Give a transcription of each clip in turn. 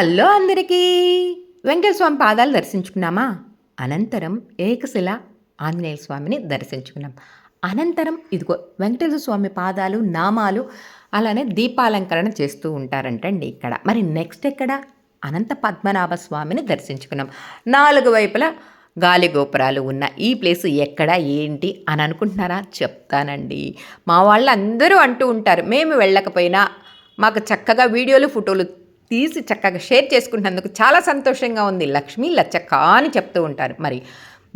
Hello అందరికీ. వెంకటస్వామి పాదాలు దర్శించుకున్నామా? అనంతరం ఏకశిల ఆంజనేయ స్వామిని దర్శించుకున్నాం. అనంతరం ఇదిగో వెంకటేశ్వర స్వామి పాదాలు నామాలు అలానే దీపాలంకరణ చేస్తూ ఉంటారంటండి ఇక్కడ. మరి నెక్స్ట్ ఎక్కడ? అనంత పద్మనాభ స్వామిని దర్శించుకున్నాం. నాలుగు వైపులా గాలి గోపురాలు ఉన్న ఈ ప్లేస్ ఎక్కడ ఏంటి అని అనుకుంటున్నారా? చెప్తానండి. మా వాళ్ళు అందరూ అంటూ ఉంటారు మేము వెళ్ళకపోయినా మాకు చక్కగా వీడియోలు ఫోటోలు తీసి చక్కగా షేర్ చేసుకుంటున్నందుకు చాలా సంతోషంగా ఉంది. లక్ష్మి లచ్చక్క అని చెప్తూ ఉంటారు. మరి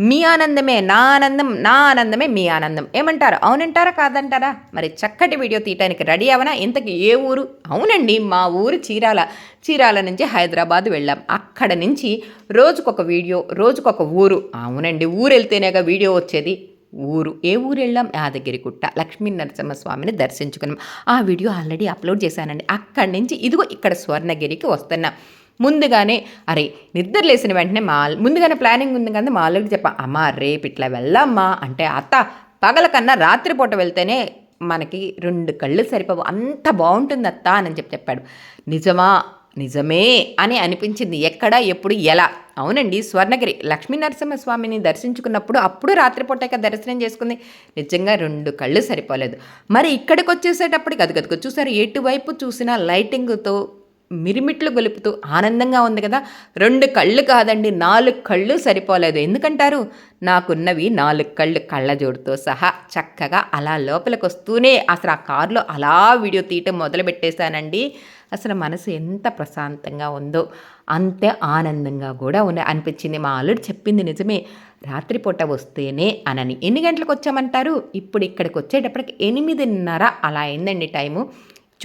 మీ ఆనందమే నా ఆనందం నా ఆనందమే మీ ఆనందం. ఏమంటారు? అవునంటారా? కాదంటారా? మరి చక్కటి వీడియో తీయటానికి రెడీ అవనా? ఇంతకు ఏ ఊరు? అవునండి మా ఊరు చీరాల చీరాల నుంచి హైదరాబాద్ వెళ్ళాం. అక్కడ నుంచి రోజుకొక వీడియో రోజుకొక ఊరు. అవునండి ఊరు వెళ్తేనేగా వీడియో వచ్చేది. ఊరు. ఏ ఊరు వెళ్ళాం యాదగిరిగుట్ట లక్ష్మీ నరసింహస్వామిని దర్శించుకున్నాం. ఆ వీడియో ఆల్రెడీ అప్లోడ్ చేశానండి. అక్కడి నుంచి ఇదిగో ఇక్కడ స్వర్ణగిరికి వస్తున్నా. ముందుగానే అరే నిద్ర లేసిన వెంటనే మా ముందుగానే ప్లానింగ్ ఉంది కదా మా ఆల్రెడీ చెప్పా అమ్మా రేపు ఇట్లా వెళ్ళమ్మా. అంటే అత్త పగల కన్నా రాత్రిపూట వెళ్తేనే మనకి రెండు కళ్ళు సరిపోవు. అంత బాగుంటుంది అత్త అని చెప్పి చెప్పాడు. నిజమా? నిజమే అని అనిపించింది. ఎక్కడ ఎప్పుడు ఎలా? అవునండి. స్వర్ణగిరి. లక్ష్మీ నరసింహస్వామిని దర్శించుకున్నప్పుడు అప్పుడు రాత్రిపూట దర్శనం చేసుకుంది. నిజంగా రెండు కళ్ళు సరిపోలేదు. మరి ఇక్కడికి వచ్చేసేటప్పటికి అది గదుగు చూసారు ఎటువైపు చూసినా లైటింగ్తో మిరిమిట్లు గొలుపుతూ ఆనందంగా ఉంది కదా. రెండు కళ్ళు కాదండి నాలుగు కళ్ళు సరిపోలేదు. ఎందుకంటారు? నాకున్నవి నాలుగు కళ్ళు కళ్ళజోడుతో సహా చక్కగా అలా లోపలికి వస్తూనే అసలు ఆ కారులో అలా వీడియో తీయటం మొదలు పెట్టేశానండి అసలు మనసు ఎంత ప్రశాంతంగా ఉందో. అంతే ఆనందంగా కూడా ఉన్న అనిపించింది. మా అల్లుడు చెప్పింది నిజమే. రాత్రిపూట వస్తేనే అనని. ఎన్ని గంటలకు వచ్చామంటారు? ఇప్పుడు ఇక్కడికి వచ్చేటప్పటికి ఎనిమిదిన్నర. అలా అయిందండి టైము.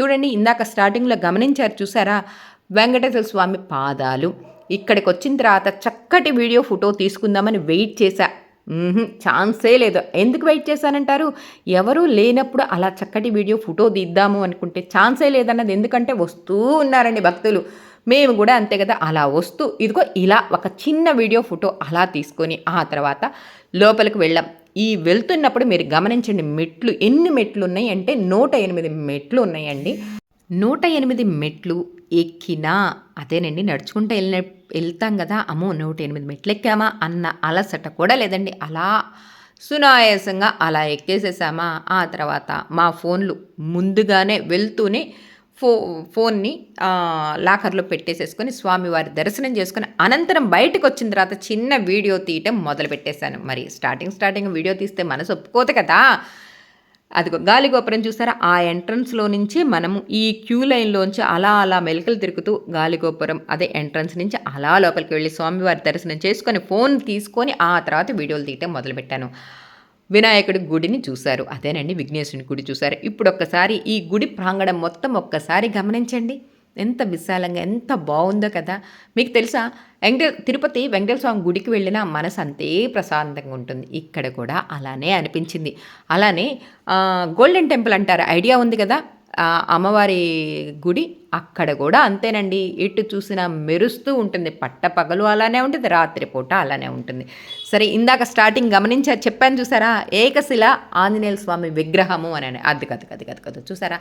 చూడండి ఇందాక స్టార్టింగ్లో గమనించారు చూసారా? వెంకటేశ్వర స్వామి పాదాలు. ఇక్కడికి వచ్చిన తర్వాత చక్కటి వీడియో ఫోటో తీసుకుందామని వెయిట్ చేశా. ఛాన్సే లేదు. ఎందుకు వెయిట్ చేశానంటారు? ఎవరు లేనప్పుడు అలా చక్కటి వీడియో ఫోటో తీద్దాము అనుకుంటే ఛాన్సే లేదన్నది ఎందుకంటే వస్తూ ఉన్నారండి భక్తులు. మేము కూడా అంతే కదా అలా వస్తూ ఇదిగో ఇలా ఒక చిన్న వీడియో ఫోటో అలా తీసుకొని ఆ తర్వాత లోపలికి వెళ్ళాం. ఈ వెళ్తున్నప్పుడు మీరు గమనించండి మెట్లు ఎన్ని మెట్లు ఉన్నాయి అంటే నూట ఎనిమిది మెట్లు ఉన్నాయండి. నూట ఎనిమిది మెట్లు ఎక్కినా అదేనండి నడుచుకుంటూ వెళ్ళిన వెళ్తాం కదా అమ్మో నూట ఎనిమిది మెట్లు ఎక్కామా అన్న అలసట కూడా లేదండి. అలా సునాయాసంగా అలా ఎక్కేసేసామా. ఆ తర్వాత మా ఫోన్లు ముందుగానే వెళ్తూనే ఫో ఫోన్ని లాకర్లో పెట్టేసేసుకొని స్వామివారి దర్శనం చేసుకొని అనంతరం బయటకు వచ్చిన తర్వాత చిన్న వీడియో తీయటం మొదలు పెట్టేశాను మరి స్టార్టింగ్ స్టార్టింగ్ వీడియో తీస్తే మనసు ఒప్పుకోదు కదా. అది గాలిగోపురం చూసారా? ఆ ఎంట్రన్స్లో నుంచి మనము ఈ క్యూ లైన్లోంచి అలా అలా మెలకలు తిరుగుతూ గాలిగోపురం అదే ఎంట్రన్స్ నుంచి అలా లోపలికి వెళ్ళి స్వామివారి దర్శనం చేసుకొని ఫోన్ తీసుకొని ఆ తర్వాత వీడియోలు తీయటం మొదలుపెట్టాను. వినాయకుడి గుడిని చూశారు. అదేనండి విఘ్నేశ్వరుని గుడి చూశారు. ఇప్పుడు ఒక్కసారి ఈ గుడి ప్రాంగణం మొత్తం ఒక్కసారి గమనించండి. ఎంత విశాలంగా ఎంత బాగుందో కదా. మీకు తెలుసా? వెంకటే తిరుపతి వెంకటేశ్వర స్వామి గుడికి వెళ్ళినా మనసు అంతే ప్రశాంతంగా ఉంటుంది. ఇక్కడ కూడా అలానే అనిపించింది. అలానే గోల్డెన్ టెంపుల్ అంటారు. ఐడియా ఉంది కదా? అమ్మవారి గుడి అక్కడ కూడా అంతేనండి. ఎటు చూసినా మెరుస్తూ ఉంటుంది. పట్ట పగలు అలానే ఉంటుంది. రాత్రిపూట అలానే ఉంటుంది. సరే ఇందాక స్టార్టింగ్ గమనించా చెప్పాను చూసారా? ఏకశిల ఆంజనేయ స్వామి విగ్రహము అని అది కథ కథ కథ కదు. చూసారా?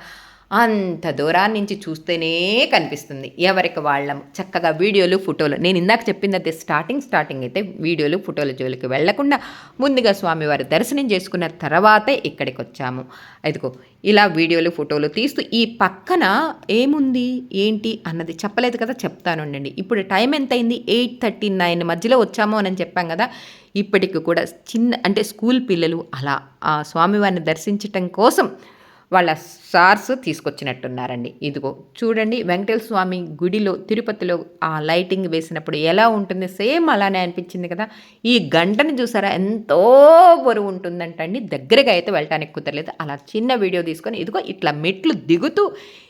అంత దూరాన్ని నుంచి చూస్తేనే కనిపిస్తుంది. ఎవరికి వాళ్ళం చక్కగా వీడియోలు ఫోటోలు. నేను ఇందాక చెప్పింది అయితే స్టార్టింగ్ స్టార్టింగ్ అయితే వీడియోలు ఫోటోల జోలికి వెళ్ళకుండా ముందుగా స్వామివారి దర్శనం చేసుకున్న తర్వాతే ఇక్కడికి వచ్చాము. అదిగో ఇలా వీడియోలు ఫోటోలు తీస్తూ ఈ పక్కన ఏముంది? ఏంటి? అన్నది చెప్పలేదు కదా చెప్తానుండండి ఇప్పుడు టైం ఎంతైంది? ఎయిట్ థర్టీ నైన్ మధ్యలో వచ్చాము అని చెప్పాం కదా. ఇప్పటికి కూడా చిన్న అంటే స్కూల్ పిల్లలు అలా ఆ స్వామివారిని దర్శించటం కోసం వాళ్ళ సార్స్ తీసుకొచ్చినట్టున్నారండి. ఇదిగో చూడండి వెంకటేశ్వర స్వామి గుడిలో తిరుపతిలో ఆ లైటింగ్ వేసినప్పుడు ఎలా ఉంటుంది? సేమ్ అలానే అనిపించింది కదా. ఈ గంటని చూసారా? ఎంతో బరువు ఉంటుందంటండి. దగ్గరగా అయితే వెళ్ళటానికి కుదరలేదు. అలా చిన్న వీడియో తీసుకొని ఇదిగో ఇట్లా మెట్లు దిగుతూ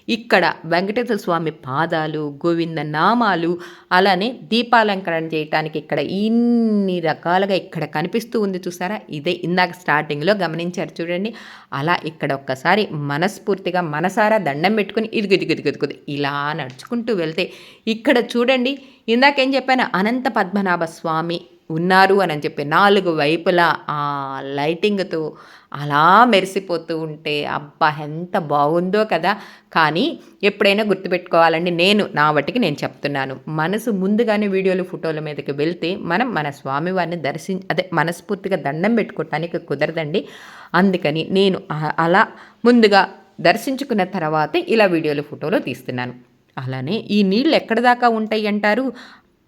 ఇక్కడ వెంకటేశ్వర స్వామి పాదాలు గోవింద నామాలు అలానే దీపాలంకరణ చేయటానికి ఇక్కడ ఇన్ని రకాలుగా ఇక్కడ కనిపిస్తూ ఉంది చూసారా? ఇదే ఇందాక స్టార్టింగ్లో గమనించారు చూడండి. అలా ఇక్కడ ఒక్కసారి మనస్ఫూర్తిగా మనసారా దండం పెట్టుకుని ఇదిగు ఇదిగు ఇదిగు ఇలా నడుచుకుంటూ వెళ్తే ఇక్కడ చూడండి. ఇందాకేం చెప్పాను? అనంత పద్మనాభ స్వామి ఉన్నారు అని చెప్పి నాలుగు వైపులా ఆ లైటింగ్తో అలా మెరిసిపోతూ ఉంటే అబ్బా! ఎంత బాగుందో కదా! కానీ ఎప్పుడైనా గుర్తుపెట్టుకోవాలండి నేను నా వాటికి నేను చెప్తున్నాను. మనసు ముందుగానే వీడియోలు ఫోటోల మీదకి వెళ్తే మనం మన స్వామివారిని దర్శి అదే మనస్ఫూర్తిగా దండం పెట్టుకోవటానికి కుదరదండి. అందుకని నేను అలా ముందుగా దర్శించుకున్న తర్వాతే ఇలా వీడియోలు ఫోటోలు తీస్తున్నాను. అలానే ఈ నీళ్ళు ఎక్కడ దాకా ఉంటాయి అంటారు?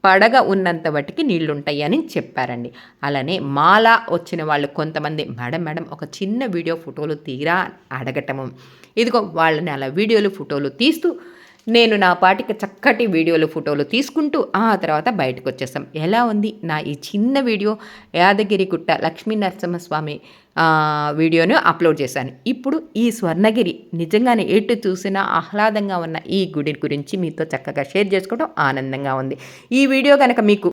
పడగ ఉన్నంత బట్టికి నీళ్ళుంటాయి అని చెప్పారండి. అలానే మాల వచ్చిన వాళ్ళు కొంతమంది మేడం మేడం ఒక చిన్న వీడియో ఫోటోలు తీరా? అడగటము. ఇదిగో వాళ్ళని అలా వీడియోలు ఫోటోలు తీస్తూ నేను నా పాటికి చక్కటి వీడియోలు ఫోటోలు తీసుకుంటూ ఆ తర్వాత బయటకు వచ్చేస్తాం ఎలా ఉంది నా ఈ చిన్న వీడియో? యాదగిరి గుట్ట లక్ష్మీ నరసింహస్వామి వీడియోను అప్లోడ్ చేశాను. ఇప్పుడు ఈ స్వర్ణగిరి నిజంగానే ఎటు చూసినా ఆహ్లాదంగా ఉన్న ఈ గుడి గురించి మీతో చక్కగా షేర్ చేసుకోవడం ఆనందంగా ఉంది. ఈ వీడియో కనుక మీకు